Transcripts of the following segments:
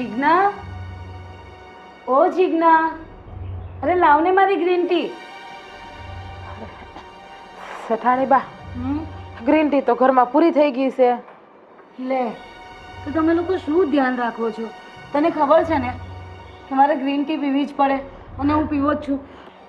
જીજ્ઞા? ઓ જીજ્ઞા અરે લાવને મારી green tea સઠાણી બા હમ? ગ્રીન ટી તો ઘરમાં પૂરી થઈ ગઈ છે. લે તો તમે લોકો શું ધ્યાન રાખો છો? તને ખબર છે ને કે મારે ગ્રીન ટી પીવી જ પડે અને હું પીવો જ છું.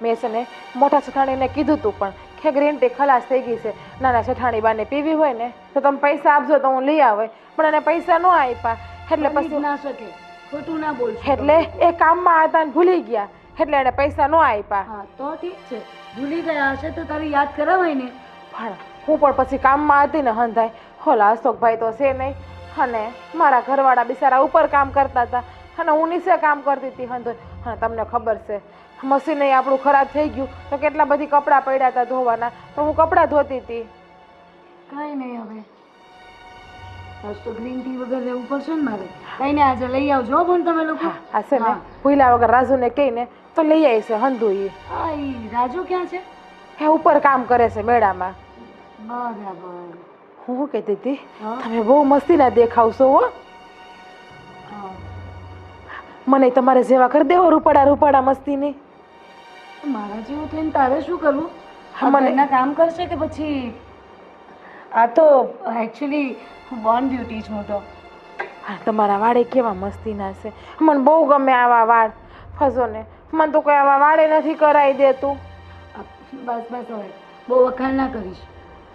મેં છે ને મોટા સઠાણીને કીધું તું પણ કે ગ્રીન ટી ખલાસ થઈ ગઈ છે. નાના સઠાણી બાને પીવી હોય ને તો તમે પૈસા આપજો તો હું લઈ આવે. પણ એને પૈસા ન આપ્યા. એટલે પછી ના શકે. ખોટું ના બોલશો એટલે એ કામમાં હતા ને ભૂલી ગયા. એટલે એને પૈસા ન આપ્યા. હા તો ઠીક છે. ભૂલી ગયા હશે તો તારી યાદ કરાવાય ને. પણ હું પણ પછી કામમાં હતી ને હંધાય. હોલા અશોકભાઈ તો છે નહીં. અને મારા ઘરવાળા બિચારા ઉપર કામ કરતા હતા. અને હું નીચે કામ કરતી હતી હંધો અને તમને ખબર છે મશીન આપણું ખરાબ થઈ ગયું. તો કેટલા બધી કપડાં પડ્યા હતા ધોવાના. તો હું કપડાં ધોતી હતી. કાંઈ નહીં હવે. તો ગ્રીન ટી વગર રહેવું પડશે ને મારે. કઈ આજે લઈ આવજો પણ તમે લોકો. હશે ને. ભૂલા વગર રાજુને કહીને તો લઈ આવી હંધુ એ હા એ રાજુ ક્યાં છે? હે ઉપર કામ કરે છે મેળામાં. બરાબર. હું શું કહેતી હતી? તમે બહુ મસ્તીના દેખાવશો હો. હા. મને તમારે જેવા કરી દેવો રૂપાડા રૂપાડા મસ્તીની. મારા જેવું થઈને તારે શું કરવું? મને- કામ કરશે કે પછી આ તો એકચ્યુઅલી બોર્ન બ્યુટી છું તો હા તમારા વાળે કેવા મસ્તીના છે. મને બહુ ગમે આવા વાળ ફસો ને મને તો કોઈ આવા વાળે નથી કરાવી દેતું. બસ બસ હવે. બહુ વખાણ ના કરીશ.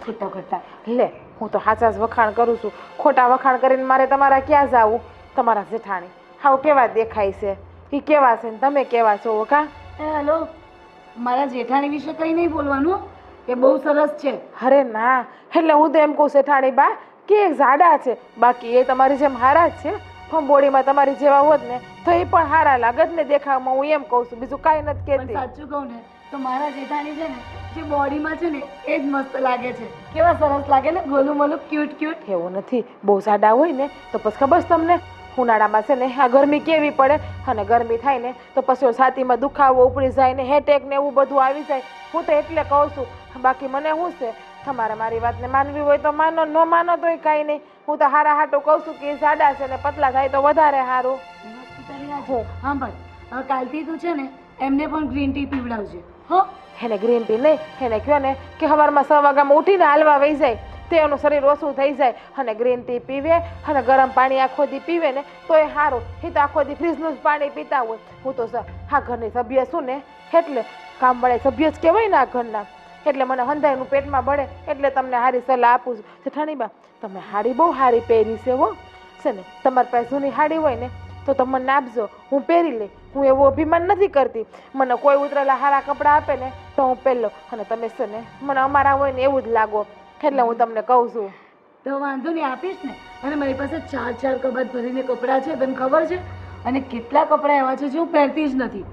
ખોટા ખોટા. લે હું તો સાચા જ વખાણ કરું છું. ખોટા વખાણ કરીને મારે તમારા ક્યાં જાવું? તમારા જેઠાણી. હાવ કેવા દેખાય છે? એ કેવા છે ને તમે કેવા છો વખા? હેલો. મારા જેઠાણી વિશે કંઈ નહીં બોલવાનું. એ બહુ સરસ છે. અરે ના એટલે હું તો એમ કહું શેઠાણી બા કે એ જાડા છે. બાકી એ તમારી જેમ હારા જ છે. પણ બોડીમાં તમારી જેવા હોત ને તો એ પણ હારા લાગત ને દેખાવમાં હું એમ કહું છું. બીજું કાંઈ નથી પણ કહેતી. સાચું કહું ને તો મારા જેઠાણી છે ને જે બોડીમાં છે ને એ જ મસ્ત લાગે છે. કેવા સરસ લાગે ને ગોલું મોલું ક્યુટ ક્યુટ. એવું નથી. બહુ જાડા હોય ને તો પછી ખબર છે તમને? ઉનાળામાં છે ને આ ગરમી કેવી પડે? અને ગરમી થાય ને તો પછી છાતીમાં દુખાવો ઉપડી જાય ને હેટેક ને એવું બધું આવી જાય. હું તો એટલે કહું છું બાકી મને શું છે? તમારે મારી વાતને માનવી હોય તો માનો ન માનો તોય કાંઈ નહીં. હું તો હારા હાટું કહું છું કે જાડા છે ને પતલા થાય તો વધારે સારું. હા ભાઈ હવે કાલથી તું છે ને એમને પણ ગ્રીન ટી પીવડાવજે. હો? એને ગ્રીન ટી નહીં. એને કહો ને કે સવારમાં છ વાગ્યામાં ઉઠીને હાલવા વહી જાય. તે એનું શરીર ઓછું થઈ જાય. અને ગ્રીન ટી પીવે અને ગરમ પાણી આખો દી પીવે ને તો એ સારું એ તો આખો દી ફ્રીજનું જ પાણી પીતા હોય. હું તો સર હા ઘરની સભ્ય છું ને. એટલે કામવાળા સભ્ય જ કહેવાય ને આ ઘરના. એટલે મને હંધાઈનું પેટમાં બળે, એટલે તમને સારી સલાહ આપું છું. જેઠાણી બા તમે હાડી બહુ સારી પહેરી છે હો. છે ને, તમારી પાસે જૂની હાડી હોય ને, તો તમે મને આપજો હું પહેરી લઈ હું એવું અભિમાન નથી કરતી. મને કોઈ ઉતરેલા સારા કપડાં આપે ને, તો હું પહેલો અને તમે છે ને, મને અમારા હોય ને એવું જ લાગો. એટલે હું તમને કહું છું. તો વાંધો નહીં, આપીશ ને. અને મારી પાસે ચાર ચાર કબાટ ભરીને કપડાં છે, તને ખબર છે? અને કેટલા કપડાં એવા છે જે હું પહેરતી જ નથી.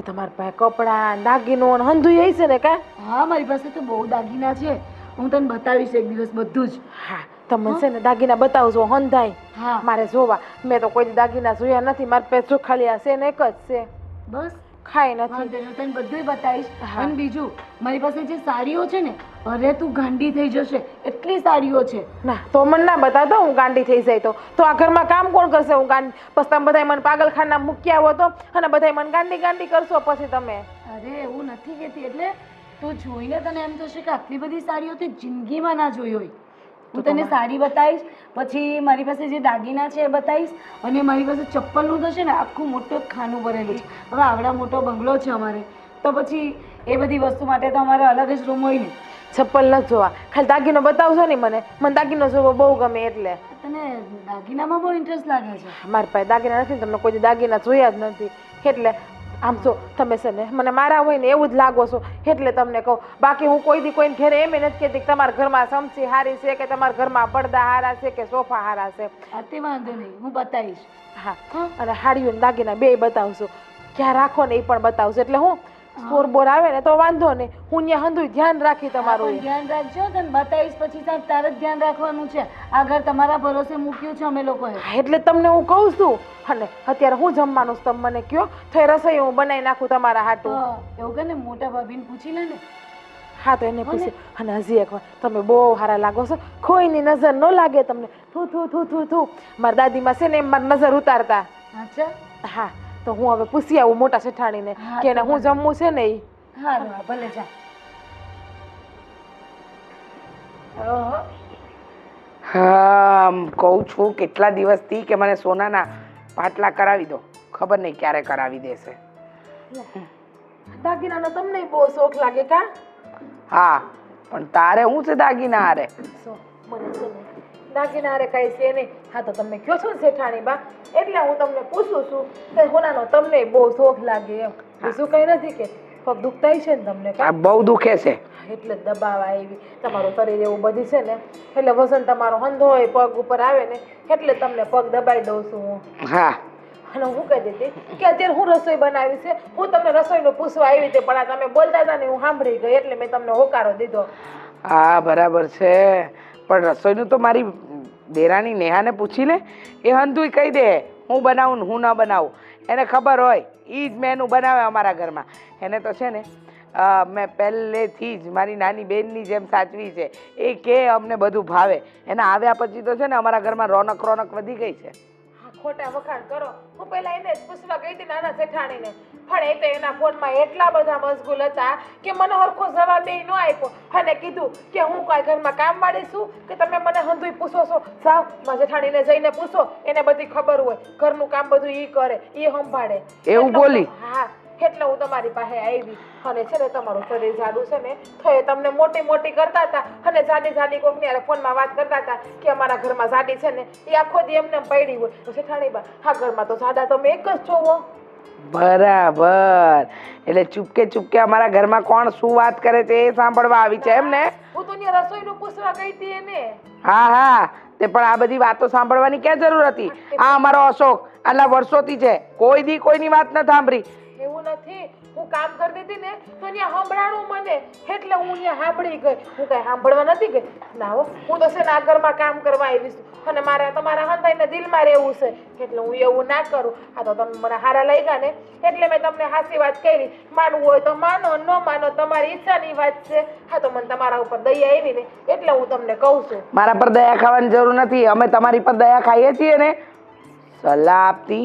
તો તમારા પાસે કપડાં દાગીનો ને હંધુ એ છે ને કા? હા મારી પાસે તો બહુ દાગીના છે. હું તને બતાવીશ એક દિવસ બધું જ. હા તમે છે ને દાગીના બતાવજો હંધાય. હા. મારે જોવા. મેં તો કોઈ દાગીના જોયા નથી. મારી પાસે જો ખાલી આ છે ને એક જ છે. બસ. ખાઈ નથી. તને બધુંય બતાવીશ. અને બીજું મારી પાસે જે સાડીઓ છે ને અરે તું ગાંડી થઈ જશે. એટલી સાડીઓ છે. ના તો મને ના બતાવતો હું ગાંડી થઈ જાય તો. તો આ ઘરમાં કામ કોણ કરશે હું ગાંડી? પછી તમે બધા મને પાગલખાના મૂક્યા હો તો અને બધા મને ગાંડી ગાંડી કરશો પછી તમે. અરે એવું નથી કહેતી. એટલે તું જોઈને તને એમ થશે કે આટલી બધી સાડીઓ તે જિંદગીમાં ના જોઈ હોય. હું તને સાડી બતાવીશ પછી મારી પાસે જે દાગીના છે એ બતાવીશ અને મારી પાસે ચપ્પલનું તો છે ને આખું મોટું ખાનું ભરેલું છે. હવે આવડા મોટો બંગલો છે અમારે તો પછી એ બધી વસ્તુ માટે તો અમારે અલગ જ રૂમ હોય ને. ચપ્પલ ન જોવા. ખાલી દાગીનો બતાવશો ને મને. મને દાગીનો જોવો બહુ ગમે એટલે. તને દાગીનામાં બહુ ઇન્ટરેસ્ટ લાગે છે. મારા પાસે દાગીના નથી તમને કોઈ દાગીના જોયા જ નથી. એટલે આમ જો તમે છે ને મને મારા હોય ને એવું જ લાગો છો. એટલે તમને કહું બાકી હું કોઈ દી કોઈને ઘરે એમ નથી કહેતી કે તમારા ઘરમાં સમસી હારી છે કે તમારા ઘરમાં પડદા હારા છે કે સોફા હારા છે. તે વાંધો નહીં હું બતાવીશ. હા અને હાડીઓ દાગીના બે બતાવશું. ક્યાં રાખો ને એ પણ બતાવશું. એટલે હું સ્ટોર બોર આવે ને તો વાંધો નહીં. હું ત્યાં હંધુય ધ્યાન રાખી તમારું ધ્યાન રાખજો તને બતાવીશ પછી સાહેબ તારે ધ્યાન રાખવાનું છે. આ ઘર તમારા ભરોસે મૂક્યું છે અમે લોકોએ. એટલે તમને હું કહું છું. અને અત્યારે હું જમવાનું છું તમે મને કયો. થઈ રસોઈ હું બનાવી નાખું તમારા હાટું. એવું કે ને? મોટા ભાભીને પૂછી લે ને. હા તો એને પૂછી. અને હજી એક વાર તમે બહુ સારા લાગો છો. કોઈની નજર ન લાગે તમને. થુ થુ થુ થુ થુ. મારા દાદીમાં છે ને એમ મારી નજર ઉતારતા. અચ્છા. હા. તો હું હવે પૂછી આવું મોટા શેઠાણીને હા, કે એને હું જમવું છે ને ઈ? હા હા ભલે જા. ઓહો. હા કહું છું કેટલા દિવસથી કે મને સોનાના પાટલા કરાવી દો. ખબર નહીં ક્યારે કરાવી દેશે. દાગીનાનો તમને બહુ શોખ લાગે કા? હા પણ તારે હું છે દાગીના હારે? સો મને છે ને દાગીના હારે કઈ છે નહીં. હા તો તમે કહો છો ને શેઠાણી બા એટલે હું તમને પૂછું છું કે હોનાનો તમને બહુ શોખ લાગે એમ. બીજું કઈ નથી કે. પગ દુખતા છે ને તમને આ બહુ દુખે છે. એટલે દબાવ આવી. તમારું શરીર એવું બધી છે ને એટલે વજન તમારો હંધો હોય પગ ઉપર આવે ને એટલે તમને પગ દબાઈ દઉં છું હું. હા. અને હું કહી દેતી કે અત્યારે હું રસોઈ બનાવી છે. હું તમને રસોઈનું પૂછવા આવી હતી પણ આ તમે બોલતા હતા ને હું સાંભળી ગઈ એટલે મેં તમને હોકારો દીધો. હા બરાબર છે. પણ રસોઈનું તો મારી દેરાની નેહાને પૂછી લે. એ હંધુય કહી દે, હું બનાવું ને હું ન બનાવું. એને ખબર હોય એ જ મેનુ બનાવે અમારા ઘરમાં. એને તો છે ને મેં પહેલેથી જ મારી નાની બહેનની જેમ સાચવી છે. એ કે અમને બધું ભાવે. એના આવ્યા પછી તો છે ને અમારા ઘરમાં રોનક રોનક વધી ગઈ છે. ખોટા વખાણ કરો હું પહેલા એને જ પૂછવા ગઈ હતી નાના જેઠાણીને. પણ એ તો એના ફોનમાં એટલા બધા મશગુલ હતા કે મને હરખો જવાબ એ ન આપ્યો. અને કીધું કે હું કાંઈ ઘરમાં કામ વાળી છું કે તમે મને હંધુઈ પૂછો છો? સાવ મારા જેઠાણીને જઈને પૂછો એને બધી ખબર હોય. ઘરનું કામ બધું ઈ કરે એ સંભાળે. એવું બોલી? હા. એટલે હું તમારી પાસે આવી અને છે ને તમારું શરીર જાડું છે ને તો એ તમને મોટી મોટી કરતા હતા. અને જાડી જાડી કોકની હારે ફોનમાં વાત કરતા હતા કે અમારા ઘરમાં જાડી છે ને એ આખો દી એમને પડી હોય. તો શેઠાણી બા હા ઘરમાં તો જાડા તમે એક જ જોવો. બરાબર. એટલે ચૂપકે ચૂપકે અમારા ઘરમાં કોણ શું વાત કરે છે એ સાંભળવા આવી છે એમ ને? હું તો ત્યાં રસોઈનું પૂછવા ગઈ હતી એને. હા હા. તે પણ આ બધી વાતો સાંભળવાની ક્યાં જરૂર હતી? આ અમારો અશોક આટલા વર્ષોથી છે. કોઈ દી કોઈની વાત ન સાંભળી. એવું નથી. હું કામ કરતી હતી ને તો અહીંયા સંભળાણું મને. એટલે હું અહીંયા સાંભળી ગઈ. હું કઈ સાંભળવા નથી ગઈ. ના હો હું તો છે નાગરમાં કામ કરવા આવી છું અને મારે તમારા હંતાઈને દિલમાં રહેવું છે. એટલે હું એવું ના કરું. આ તો તમે મને હારા લઈ ગયા ને. એટલે મેં તમને હાસી વાત કરી. માનવું હોય તો માનો ન માનો તમારી ઈચ્છાની વાત છે. હા તો મને તમારા ઉપર દયા આવી ને. એટલે હું તમને કહું છું. મારા પર દયા ખાવાની જરૂર નથી. અમે તમારી પર દયા ખાઈએ છીએ ને. સલાહ આપતી.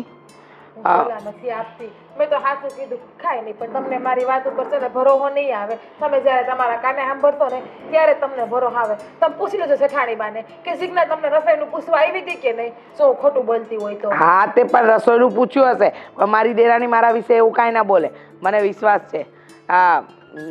નથી આપતી. મેં તો હાથું કીધું ખાય નહીં, પણ તમને મારી વાત ઉપર છે ને ભરોહો નહીં આવે. તમે જ્યારે તમારા કાને સાંભળશો ને, ત્યારે તમને ભરો આવે. તમે પૂછી લેજો શેઠાણી બાને કે શીખના તમને રસોઈનું પૂછવા આવી હતી કે નહીં? શું હું ખોટું બોલતી હોય તો? હા, તે પણ રસોઈનું પૂછ્યું હશે. પણ મારી દેરાણી મારા વિશે એવું કાંઈ ના બોલે. મને વિશ્વાસ છે. હા,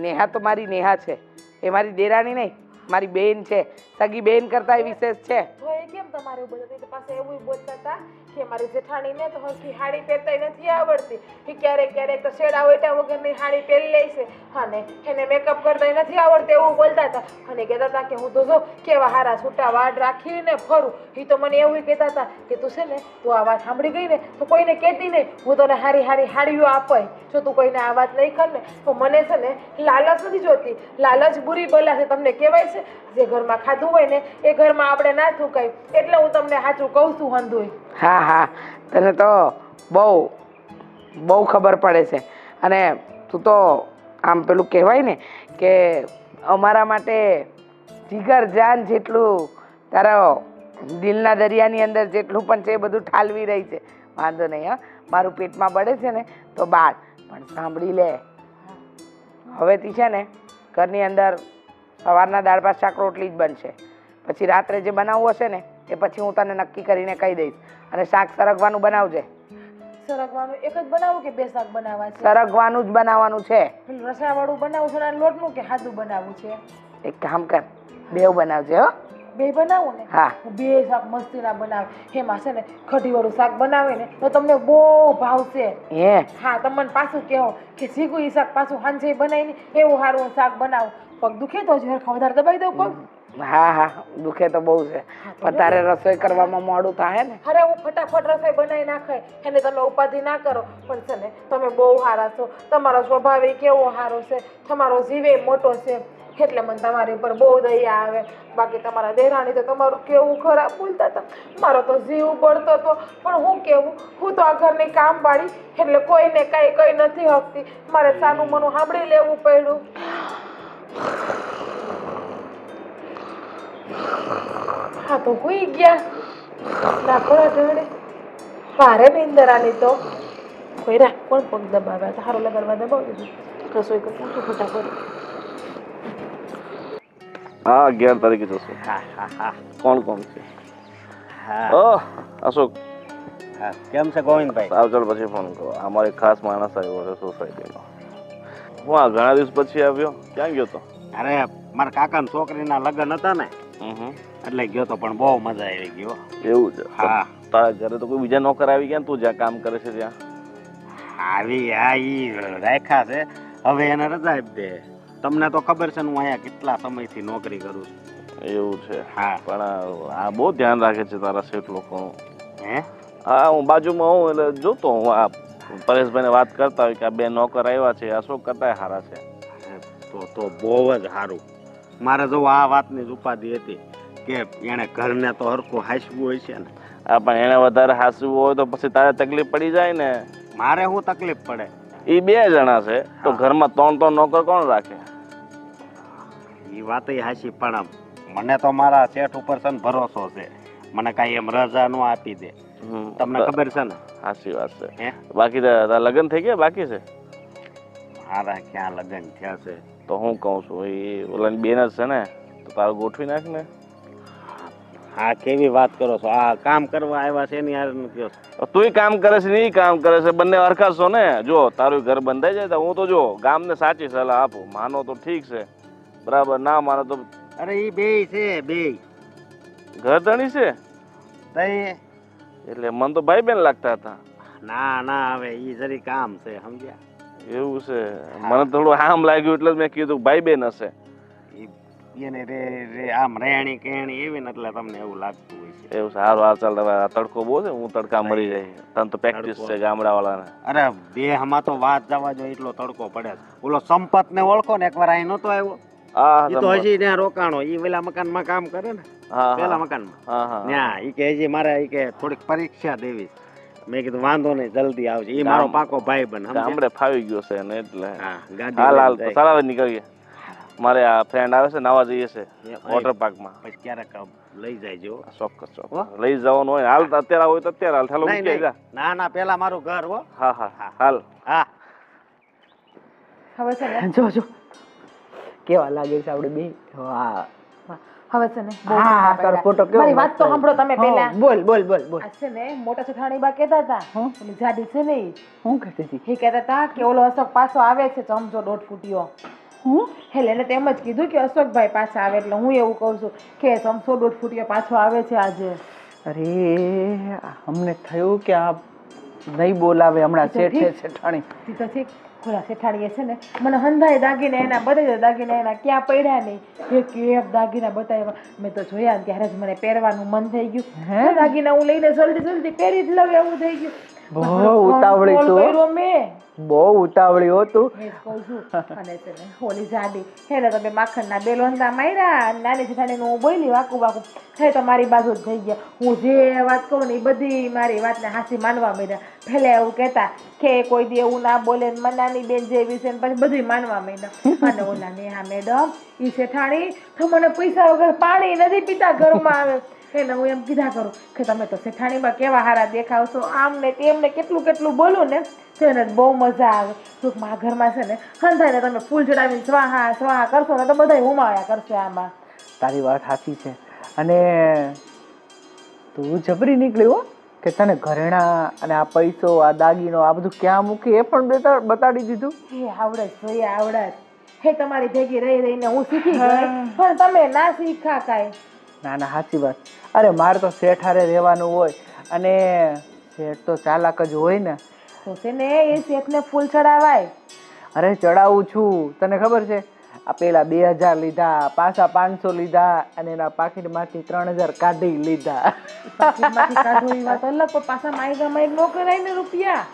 નેહા તો મારી નેહા છે. એ મારી દેરાણી નહીં, મારી બેન છે. સગી બેન કરતા વિશેષ છે? તો એ કેમ તમારે બોલતા? પાસે એવું બોલતા હતા કે મારી જેઠાણીને તો હરખી હાડી પહેરતાય નથી આવડતી. ક્યારેક ક્યારેક તો શેડા વેટા વગરની હાડી પહેરી લે છે. અને એને મેકઅપ કરતાય નથી આવડતું એવું બોલતા હતા. અને કહેતા હતા કે હું તો જો કેવા હારા છૂટા વાડ રાખીને ફરું. એ તો મને એવું કહેતા હતા કે તું છે ને, તું આ વાત સાંભળી ગઈ ને, તો કોઈને કહેતી નહીં. હું તને હારી હારી હાડીઓ આપે જો તું કોઈને આ વાત નહીં કર ને, તો મને છે ને લાલચ નથી જોતી. લાલચ બુરી બોલા છે, તમને કહેવાય છે? જે ઘરમાં ખાધું હોય ને એ ઘરમાં આપણે ના થૂકાય એટલે હું તમને સાચું કહું છું હંધુય. હા હા. તને તો બહુ બહુ ખબર પડે છે. અને તું તો આમ પેલું કહેવાય ને કે અમારા માટે જીગર જાન જેટલું તારા દિલના દરિયાની અંદર જેટલું પણ છે એ બધું ઠાલવી રહી છે. વાંધો નહીં હા. મારું પેટમાં બળે છે ને તો બાળ. પણ સાંભળી લે. હવેથી છે ને ઘરની અંદર સવારના દાળ ભાત શાક રોટલી જ બનશે. પછી રાત્રે જે બનાવવું હશે ને એ પછી હું તને નક્કી કરીને કહી દઈશ. અને શાક સરગવાનું બનાવજે. સરગવાનું એક જ બનાવું કે બે શાક બનાવવા છે? સરગવાનું જ બનાવવાનું છે. રસાવાળું બનાવું છે અને લોટનું કે સાદું બનાવવું છે? એક કામ કર બેવ બનાવજે હો. બે બનાવું ને? હા. બે શાક મસ્તીના બનાવે. એમાં છે ને કઢીવાળું શાક બનાવે ને તો તમને બહુ ભાવશે હે. હા તમને પાછું કહો કે શીખું એ શાક પાછું હાંજે બનાવીને એવું સારું શાક બનાવું. પગ દુખે તો હરખા વધારે દબાઈ દઉં પગ? હા હા. દુખે તો બહુ છે. પણ તારે રસોઈ કરવામાં મોડું થાય ને? અરે હું ફટાફટ રસોઈ બનાવી નાખાય એને તમે ઉપાધિ ના કરો. પણ છે ને તમે બહુ સારા છો. તમારો સ્વભાવ એ કેવો સારો છે? તમારો જીવે મોટો છે. એટલે મને તમારી ઉપર બહુ દયા આવે. બાકી તમારા દેરાણી તો તમારું કેવું ખરાબ બોલતા હતા. મારો તો જીવ પડતો હતો. પણ હું કેવું? હું તો આ ઘરની કામ પાડી એટલે કોઈને કાંઈ કંઈ નથી હકતી મારે સાનું મનું સાંભળી લેવું પડ્યું. હા તો હુઈ ગયા. ના ખરા ઢળે ભારે નીંદર ઉંદરાની તો. કોઈરા કોણ પગ દબાવે? સારું લગાડવા દબાવી દીધું. રસોઈ કરતા તો ફટાફટ. હા અગિયાર તારીખે જશું. હા હા હા. કોણ કોણ છે? હા. ઓહ અશોક. કેમ છે ગોવિંદભાઈ? સાવ ચાલ પછી ફોન કરો. અમારે ખાસ માણસ આવ્યો છે સોસાયટીનો હું આ ઘણા દિવસ પછી આવ્યો? ક્યાં ગયો તો? અરે મારા કાકાના છોકરીના લગ્ન હતા ને એટલે ગયો તો પણ બહુ મજા આવી ગયો એવું છે? હા. તારા ઘરે તો કોઈ બીજા નોકર આવી ગયા તું જ્યાં કામ કરે છે ત્યાં? આવી આ ઈ રાખ્યા છે. હવે એને રજા આપી દે. તમને તો ખબર છે હું અહીંયા કેટલા સમયથી નોકરી કરું છું. એવું છે. હા. પણ આ- આ બહુ ધ્યાન રાખે છે તારા શેઠ લોકોનું. હે? હા હું બાજુમાં હોઉં એટલે જોતો હું આ પરેશભાઈને વાત કરતા હોય કે આ બે નોકર આવ્યા છે અશોક કરતા સારા છે? તો તો બહુ જ સારું મારે જો આ વાતની જ ઉપાધિ હતી કે એણે ઘરને તો હરખું હાસવું હોય છે ને. હા પણ એને વધારે હાસવું હોય તો પછી તારે તકલીફ પડી જાય ને. મારે શું તકલીફ પડે? એ બે જણા છે તો ઘરમાં ત્રણ ત્રણ નોકર કોણ રાખે? એ વાત હાસી પણ મને તો મારા શેઠ ઉપર છે ભરોસો છે. મને કાંઈ એમ રજા ન આપી દે. તમને ખબર છે ને? સાચી વાત છે. હે? બાકી લગ્ન થઈ ગયા? બાકી છે? મારા ક્યાં લગ્ન થયા છે? તો હું કહું છું એ ઓલાની બેન જ છે ને તો તારું ગોઠવી નાખ ને. હા કેવી વાત કરો છો? આ કામ કરવા આવ્યા છે એની હારે કયો છો. તું તુંય કામ કરે છે ને ઈ કામ કરે છે બંને હરખા ને. જો તારું ઘર બંધાઈ જાય તો હું તો જો ગામને સાચી સલાહ આપું. માનો તો ઠીક છે. બરાબર ના માનો તો અરે એ બે છે બે ઘર ધણી છે તઈ એટલે મન તો ભાઈ બેન લાગતા હતા. ના ના હવે એ જરી કામ છે સમજ્યા? એવું છે. મને થોડું આમ લાગ્યું એટલે મેં કીધું ભાઈ બેન હશે. એને રે રે આમ રેણી કેણી એવી ને એટલે તમને એવું લાગતું હોય છે. એવું સારું હાલ ચાલ હવે તડકો બહુ છે હું તડકા મરી જાય. તને તો પ્રેક્ટિસ છે ગામડા વાળાને અરે દેહમાં તો વાત જવા જો એટલો તડકો પડે ઓલો સંપત ને ઓળખો ને એકવાર અહીં નતો આવ્યો. હા ઈ તો હજી ત્યાં રોકાણો ઈ પેલા મકાનમાં કામ કરે ને પેલા મકાનમાં. હા હા ત્યાં ઈ કે હજી મારે ઈ કે થોડીક પરીક્ષા દેવી મેં કીધું વાંધો નહીં જલ્દી આવજે. ઈ મારો પાકો ભાઈ બન ગામડે ફાવી ગયો છે ને એટલે. હાલ હાલ. સારા નીકળીએ. મારે આ ફ્રેન્ડ આવે છે નાવા જઈએ છે વોટર પાર્કમાં પછી ક્યારેક લઈ જાય ચોક્કસ હો? ચોક્કસ લઈ જવાનું હોય હાલ તો અત્યારે હોય તો અત્યારે હાલ. ચાલો મૂકી જા. ના ના પેલા મારું ઘર હો. હા હા હાલ. હા. હવે જો જો. કેવા લાગે છે આપણે બે? વાહ હવે છે ને હા તારો ફોટો કેવો મારી વાત તો સાંભળો તમે પહેલા. બોલ બોલ બોલ બોલ. છે ને મોટા જેઠાણી બા કહેતા હતા. હં? ઓલી જાડી છે ને હું કહેતી હતી? એ કહેતા હતા કે ઓલો અશોક પાછો આવે છે ચમચો દોઢ ફૂટ્યો હું? એટલે એને તેમ જ કીધું કે અશોકભાઈ પાછા આવે એટલે હું એવું કહું છું કે ચમચો દોઢ ફૂટ્યો પાછો આવે છે આજે. અરે અમને થયું કે આ નહીં બોલાવે હમણાં શેઠે શેઠાણી ઠીક. ઓલા શેઠાણીએ છે ને મને હંધાય દાગીને એના બધા દાગીને એના ક્યાં પડ્યા નહીં. એક એક દાગીના બતાવ્યા. મેં તો જોયા ને ત્યારે જ મને પહેરવાનું મન થઈ ગયું. હે? હે દાગીના હું લઈને જલ્દી જલ્દી પહેરી જ લઉં એવું થઈ ગયું. બહુ ઉતાવળી તું. બહુ ઉતાવળી હો કહું છું અને તને હોલી જાડી. એટલે તમે માખણના બે લોંદા માર્યા નાની જેઠાણીનું નું બોલી વાકું વાકું. હે તમારી મારી બાજુ જ થઈ ગયા. હું જે વાત કરું ને એ બધી મારી વાતને હાસી માનવા માંડ્યા. પહેલા એવું કહેતા કે કોઈ દી એવું ના બોલે ને નાની બેન જેવી છે ને પછી બધું માનવા માંડ્યા. અને ઓલા નેહા મેડમ એ શેઠાણી તો મને પૈસા વગર પાણી નથી પીતા ઘરમાં આવે. એને હું એમ કીધા કરું કે તમે તો શેઠાણીમાં કેવા હારા દેખાવ છો આમ ને તેમને કેટલું કેટલું બોલું ને તો એને બહુ મજા આવે. ટૂંકમાં ઘરમાં છે ને હંધાઈને તમે ફૂલ ચડાવીને સ્વાહા સ્વાહા કરશો ને તો બધા હુમાયા કરશે આમાં. તારી વાત સાચી છે. અને તું જબરી નીકળી હો કે તને ઘરેણા અને આ પૈસો આ દાગીનો આ બધું ક્યાં મૂકી એ પણ બતાડી દીધું? હે આવડત જોઈએ આવડત હે તમારી ભેગી રહી રહીને હું શીખી ગઈ. પણ તમે ના શીખા કાંઈ. ના ના સાચી વાત. અરે મારે તો શેઠ હારે રહેવાનું હોય. અને શેઠ તો ચાલાક જ હોય ને. તો છે ને એ શેઠને ફૂલ ચડાવાય. અરે ચડાવું છું. તને ખબર છે? આ પેલા બે હજાર લીધા પાછા પાંચસો લીધા અને એના પાકીટમાંથી ત્રણ હજાર કાઢી લીધા. કાઢો એ વાત અલગ પણ પાછા માયગામાં એક નોકર આવીને રૂપિયા.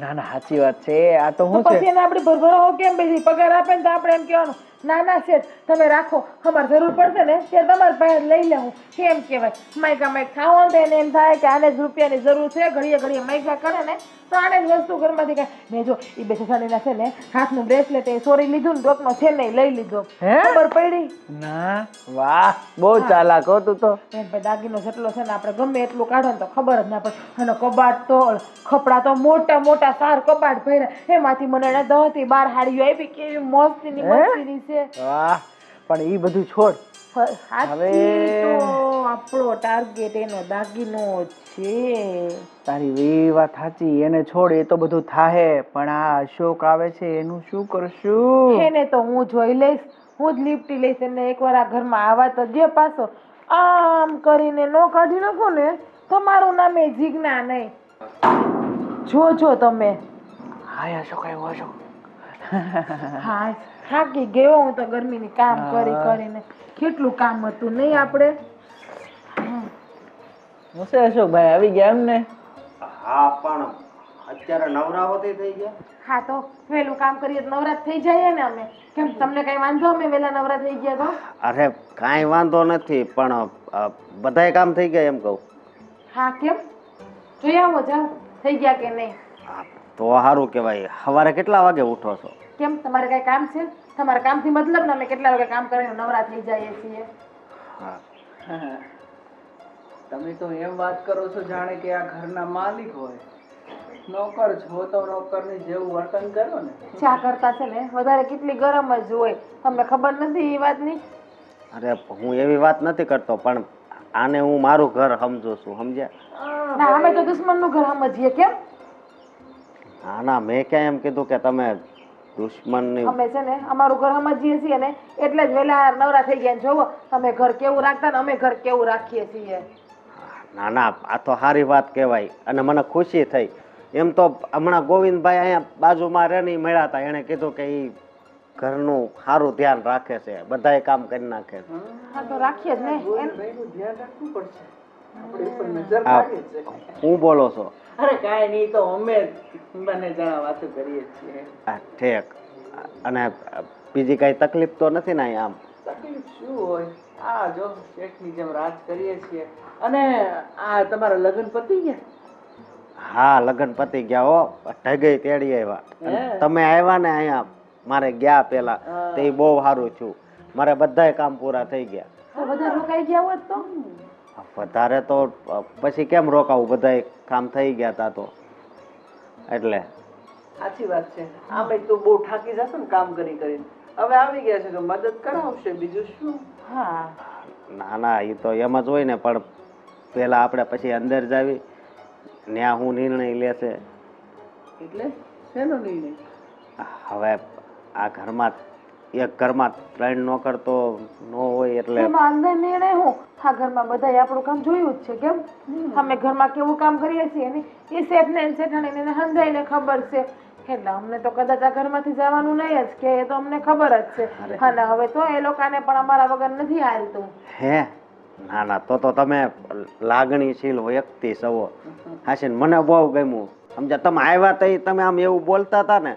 ના ના સાચી વાત છે. આ તો શું છે? આપણે ભરભરો કેમ બેસી? પગાર આપે ને તો આપણે એમ કહેવાનું ના ના, શેઠ, તમે રાખો. અમારે જરૂર પડશે ને? ત્યારે તમારી પાસે લઈ લેવું કેમ કહેવાય? માયકા માયક થાય ને એમ થાય કે આને જ રૂપિયાની જરૂર છે. ઘડીએ ઘડીએ માયકા કરે ને. તો જ વસ્તુ ઘરમાંથી કાંઈ મેં જો એ બે સસાલીના છે ને હાથનું બ્રેસલેટ એ સોરી લીધું ને ડોકનો છે ને લઈ લીધો. હે? ખબર પડી? ના. વાહ બહુ ચાલાક હો તું તો. ભાઈ દાગીનો જેટલો છે ને આપણે ગમે એટલું કાઢો ને તો ખબર જ ના પડે. અને કબાટ તો ખપડા તો મોટા મોટા સાર કબાટ ભર્યા. એમાંથી મને એને દસથી બાર હાડીઓ આપી. કેવી મસ્તીની? મસ્તીની છે. વાહ પણ એ બધું છોડ. હવે- આપણો ટાર્ગેટ એનો દાગીનો છે. તારી વાત સાચી એને છોડ એ તો બધું થાહે પણ આ અશોક આવે છે એનું શું કરશું? એને તો હું જોઈ લઈશ હું જ લીપટી લઈશ એને એકવાર આ ઘરમાં આવા તો જે પાછો આમ કરીને નો કાઢી નાખો ને તમારું નામ એ જીજ્ઞા નહીં. જોજો તમે. હાય અશોક આવ્યો અશોક. હા થાકી ગયો હું તો ગરમીની કામ કરી કરીને. કેટલું કામ હતું નહીં આપણે? હું છે અશોકભાઈ આવી ગયા એમ ને હા પણ અત્યારે નવરાવતી થઈ ગયા. હા તો વહેલું કામ કરીએ તો નવરાત થઈ જઈએ ને અમે. કેમ તમને કઈ વાંધો? અમે વહેલા નવરા થઈ ગયા તો? અરે કાંઈ વાંધો નથી પણ બધાય કામ થઈ ગયા એમ કહું. હા કેમ? જોઈ આવો જાઓ. થઈ ગયા કે નહીં? તો સારું કહેવાય. સવારે કેટલા વાગે ઉઠો છો? કેમ તમારે કઈ કામ છે? તમારા કામથી મતલબ ને અમે કેટલા વાગે કામ કરીને નવરા થઈ જઈએ છીએ? હા. તમે તો એમ વાત કરો છો જાણે કે આ ઘરના માલિક હોય. નોકર છો તો નોકરની જેવું વર્તન કરો ને. ચા કરતા છે ને? વધારે કેટલી ગરમ જ હોય. તમને ખબર નથી એ વાતની? અરે હું એવી વાત નથી કરતો પણ આને હું મારું ઘર સમજો છું સમજ્યા? ના અમે તો દુશ્મનનું ઘર સમજીએ કેમ? ના ના મેં ક્યાં એમ કીધું કે તમે દુશ્મનની અમે છે ને અમારું ઘર સમજીએ છીએ ને એટલે જ વેલા નવરા થઈ ગયા જોવો તમે ઘર કેવું રાખતા ને અમે ઘર કેવું રાખીએ છીએ. ના ના આ તો સારી વાત કહેવાય. અને મને ખુશી થઈ. એમ તો હમણાં ગોવિંદભાઈ અહીંયા બાજુમાં રહે નહીં મળ્યા હતા. એણે કીધું કે એ ઘરનું સારું ધ્યાન રાખે છે. બધાય કામ કરી નાખે છે. હા તો રાખીએ જ ને. એમ ભાઈનું ધ્યાન રાખવું પડશે. આપણે ઉપર નજર હા. લાગે છે હું બોલો છો? અરે કાંઈ નહીં તો અમે બંને જણા વાતો કરીએ છીએ. હા ઠેક. અને બીજી કાંઈ તકલીફ તો નથી ને આમ? તકલીફ શું હોય? આ જો શેઠની જેમ રાજ કરીએ છીએ. અને આ તમારા લગ્ન પતી ગયા? હા લગ્ન પતી ગયા હો. ઢગઈ તેડી આવ્યા. તમે આવ્યા ને અહીંયા મારે ગયા પેલા. તે બહુ સારું છું મારે બધાય કામ પૂરા થઈ ગયા. બધા રોકાઈ ગયા હોત તો? વધારે તો પછી કેમ રોકાવું? બધાય કામ થઈ ગયા તા તો. એટલે. સાચી વાત છે. આમે તું બહુ થાકી જશો ને કામ કરી કરીને. હવે આવી ગયા છે તો મદદ કરાવશે. બીજું શું? હા. ના ના એ તો એમ જ હોય ને પણ પેલા આપણે પછી અંદર જાવી ત્યાં હું નિર્ણય લેશે. એટલે શેનો નિર્ણય? હવે આ ઘરમાં એક ઘરમાં ત્રણ નોકર તો ન હોય એટલે એમાં અંદર નિર્ણય હું? આ ઘરમાં બધા આપણું કામ જોયું જ છે કેમ? અમે ઘરમાં કેવું કામ કરીએ છીએ ને? એ શેઠને ને શેઠાણીને ને હંધાઈને ખબર છે. એટલે અમને તો કદાચ આ ઘરમાંથી જવાનું નહીં જ કે એ તો અમને ખબર જ છે. અને હવે તો એ લોકોને પણ અમારા વગર નથી હાલતું. હે? ના ના તો તો તમે લાગણીશીલ વ્યક્તિ સવો. હાશીન મને બહુ ગમ્યું. સમજ્યા? તમે આવ્યા તઈ તમે આમ એવું બોલતા હતા ને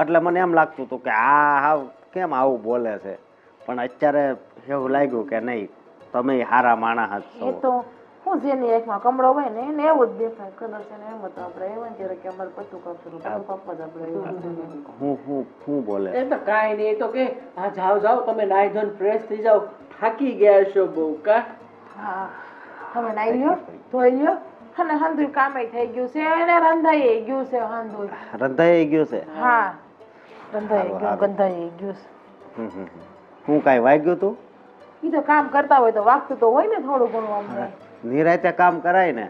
એટલે મને એમ લાગતું હતું કે આ હાવ કેમ આવું બોલે છે? પણ અત્યારે એવું લાગ્યું કે નહીં તમે સારા માણસ છો. તો હું જેની એકમાં કમળો હોય ને એને એવું જ દેખાય. કલર છે ને એમ તો આપણે એવા ત્યારે કે અમારે પતું કામ શરૂ કરું પપ્પા જ આપણે હું હું હું બોલે? એ તો કાંઈ નહીં એ તો કે હા જાઓ જાઓ તમે નાઈ ધોન ફ્રેશ થઈ જાઓ. થાકી ગયા છો બહુ કા? હા તમે નાઈ લ્યો ધોઈ લ્યો. અને હંધુય કામે થઈ ગયું છે અને રંધાઈ ગયું છે હંધુય. રંધાઈ ગયું છે? હા રંધાઈ ગયું ગંધાઈ ગયું છે. હું કાંઈ વાગ્યું તું? એ તો કામ કરતા હોય તો વાગતું તો હોય ને થોડું ઘણું અમને નિરાતે કામ કરાય ને.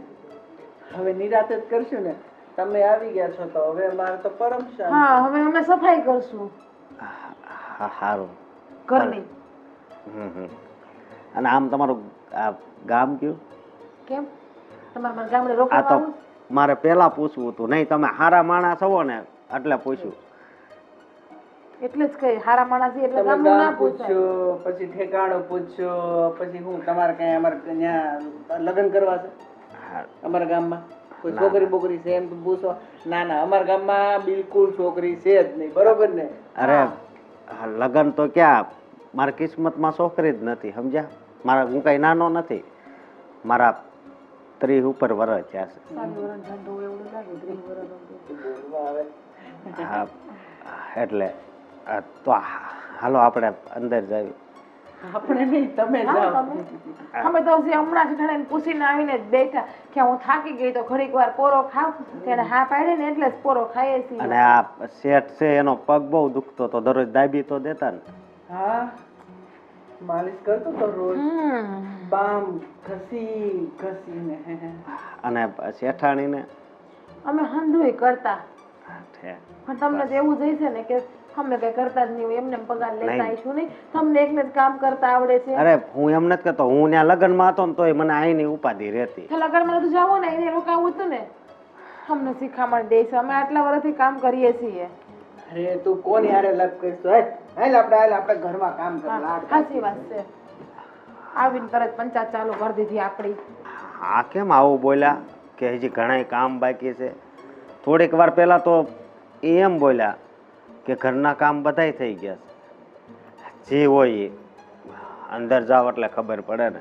હવે નિરાતે જ કરશું ને. તમે આવી ગયા છો તો હવે મારે તો પરમ શાંતિ. હા હવે અમે સફાઈ કરશું. હા સારું ઘરની. હમ હમ. અને આમ તમારું આ ગામ કયું? કેમ? તમારે ગામડે આ રોકવા તો આવું? મારે પહેલા પૂછવું હતું. નહીં તમે સારા માણસ હો ને એટલે પૂછ્યું. એટલે જ કઈ સારા માણસ એટલે ગામનું ના ગામ પછી ઠેકાણો પૂછ્યો પછી હું તમારે કઈ અમારે ત્યાં લગ્ન કરવા છે? હા, અમારા ગામમાં? કોઈ છોકરી બોકરી છે એમ તો પૂછો. ના ના અમારા ગામમાં બિલકુલ છોકરી છે જ નહીં બરોબર ને? અરે લગ્ન તો ક્યાં? મારા કિસ્મતમાં છોકરી જ નથી સમજ્યા? મારા હું કાંઈ નાનો નથી. મારા ત્રીસ ઉપર વરસ થયા છે. હા એટલે આ તો હાલો આપણે અંદર જઈએ. આપણે નહીં તમે જાઓ. અમે તો હમણાં જ પૂછીને આવીને જ બેઠા કે હું થાકી ગઈ તો ઘડીક વાર પોરો ખાવ તેને હા પાડે ને એટલે જ પોરો ખાઈએ છીએ. અને આ શેઠ છે એનો પગ બહુ દુખતો તો દરરોજ દાબી તો દેતા ને. હા માલિશ કરતો તો રોજ. બામ ઘસી ઘસીને અને શેઠાણીને? અમે હંધુય કરતા. પણ તમને તો એવું જઈશે ને કે અમે કઈ કરતા જ નહીં એમને પગાર લેતા. આવીશું નહીં. તમને એકને જ કામ કરતા આવડે છે. અરે હું એમ નથી કરતો. હું ત્યાં લગ્નમાં હતો ને તોય મને અહીંની ઉપાધિ રહેતી. લગનમાં તો જાવ ને એને રોકાવું હતું ને. અમને શીખામણ દે છે. અમે આટલા વર્ષથી કામ કરીએ છીએ. અરે તું કોની હારે લગ કરશો? હે હાલ આપણે હાલ આપણે ઘરમાં કામ કર લાડ સાચી વાત છે. આવીને તરત પંચાયત ચાલુ કરી દીધી આપણી. હા કેમ આવું બોલ્યા? કે હજી ઘણાય કામ બાકી છે. થોડીક વાર પહેલા તો એ એમ બોલ્યા કે ઘરના કામ બધાય થઈ ગયા છે. જે હોય એ. અંદર જાવ એટલે ખબર પડે ને.